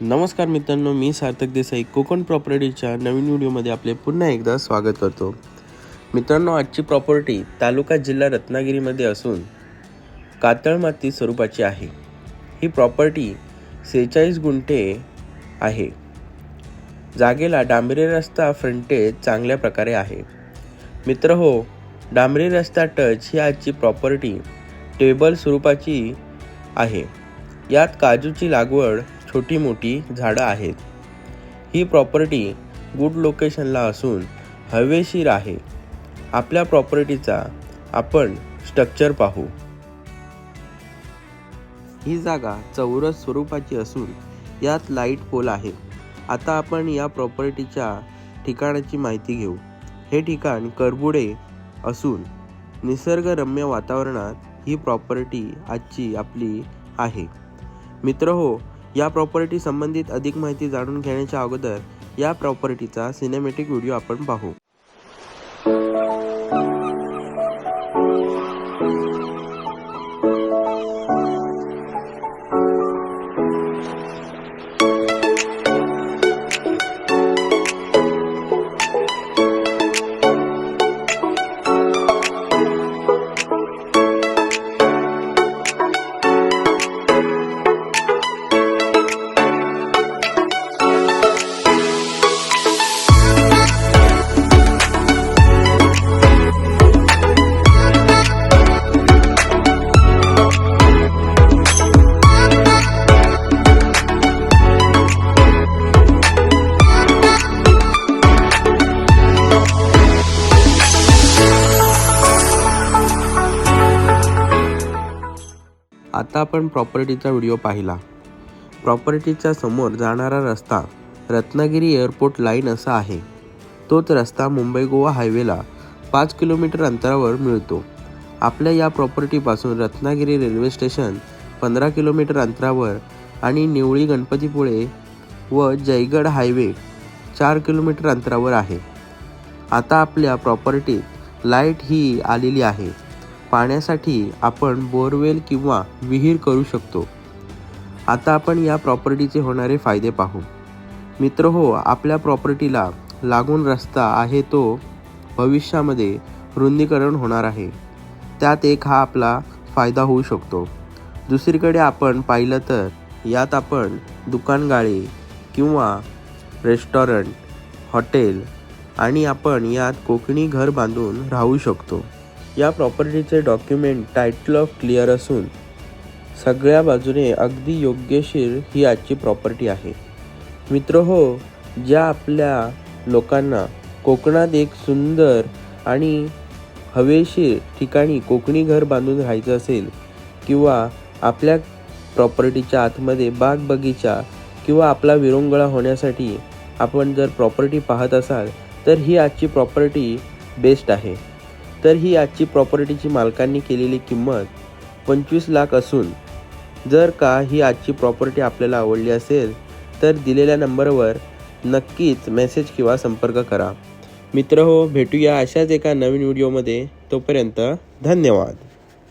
नमस्कार मित्रांनो मी सार्थक देसाई कोकण प्रॉपर्टीच्या नवीन व्हिडिओमध्ये आपले पुन्हा एकदा स्वागत करतो. मित्रांनो आजची प्रॉपर्टी तालुका जिल्हा रत्नागिरीमध्ये असून कातळ माती स्वरूपाची आहे. ही प्रॉपर्टी सेहेचाळीस गुंठे आहे. जागेला डांबरी रस्ता फ्रंटेज चांगल्या प्रकारे आहे. मित्र हो डांबरी रस्ता टच ही आजची प्रॉपर्टी टेबल स्वरूपाची आहे. यात काजूची लागवड छोटी मोठी झाडं आहेत. ही प्रॉपर्टी गुड लोकेशनला असून हवेशीर आहे. आपल्या प्रॉपर्टीचा आपण स्ट्रक्चर पाहू. ही जागा चौरस स्वरूपाची असून यात लाइट पोल आहे. आता आपण या प्रॉपर्टीच्या ठिकाणाची माहिती घेऊ. हे ठिकाण करबुडे असून निसर्गरम्य वातावरणात ही प्रॉपर्टी आजची आपली आहे. मित्र हो या प्रॉपर्टी संबंधित अधिक माहिती जाणून घेण्याच्या अगोदर या प्रॉपर्टीचा सिनेमॅटिक व्हिडिओ आपण पाहू. आता आपण प्रॉपर्टीचा व्हिडिओ पाहिला. प्रॉपर्टीच्या समोर जाणारा रस्ता रत्नागिरी एअरपोर्ट लाईन असा आहे. तोच रस्ता मुंबई गोवा हायवेला पाच किलोमीटर अंतरावर मिळतो. आपल्या या प्रॉपर्टीपासून रत्नागिरी रेल्वे स्टेशन पंधरा किलोमीटर अंतरावर आणि निवळी गणपतीपुळे व जयगड हायवे चार किलोमीटर अंतरावर आहे. आता आपल्या प्रॉपर्टीत लाइट ही आलेली आहे. पाण्यासाठी आपण बोरवेल किंवा विहीर करू शकतो. आता आपण या प्रॉपर्टीचे होणारे फायदे पाहू. मित्र हो आपल्या प्रॉपर्टीला लागून रस्ता आहे तो भविष्यामध्ये रुंदीकरण होणार आहे. त्यात एक हा आपला फायदा होऊ शकतो. दुसरीकडे आपण पाहिलं तर यात आपण दुकानगाळे किंवा रेस्टॉरंट हॉटेल आणि आपण यात कोकणी घर बांधून राहू शकतो. या प्रॉपर्टीचे डॉक्युमेंट टायटल ऑफ क्लिअर असून सगळ्या बाजूने अगदी योग्यशीर ही आजची प्रॉपर्टी आहे. मित्र हो ज्या आपल्या लोकांना कोकणात एक सुंदर आणि हवेशीर ठिकाणी कोकणी घर बांधून राहायचं असेल किंवा आपल्या प्रॉपर्टीच्या आतमध्ये बाग बगीचा किंवा आपला विरंगुळा होण्यासाठी आपण जर प्रॉपर्टी पाहत असाल तर ही आजची प्रॉपर्टी बेस्ट आहे. तर ही आजची प्रॉपर्टीची मालकांनी केलेली किंमत पंचवीस लाख असून जर का ही आजची प्रॉपर्टी आपल्याला आवडली असेल तर दिलेल्या नंबरवर नक्कीच मेसेज किंवा संपर्क करा. मित्र हो भेटूया अशाच एका नवीन व्हिडिओमध्ये तोपर्यंत धन्यवाद.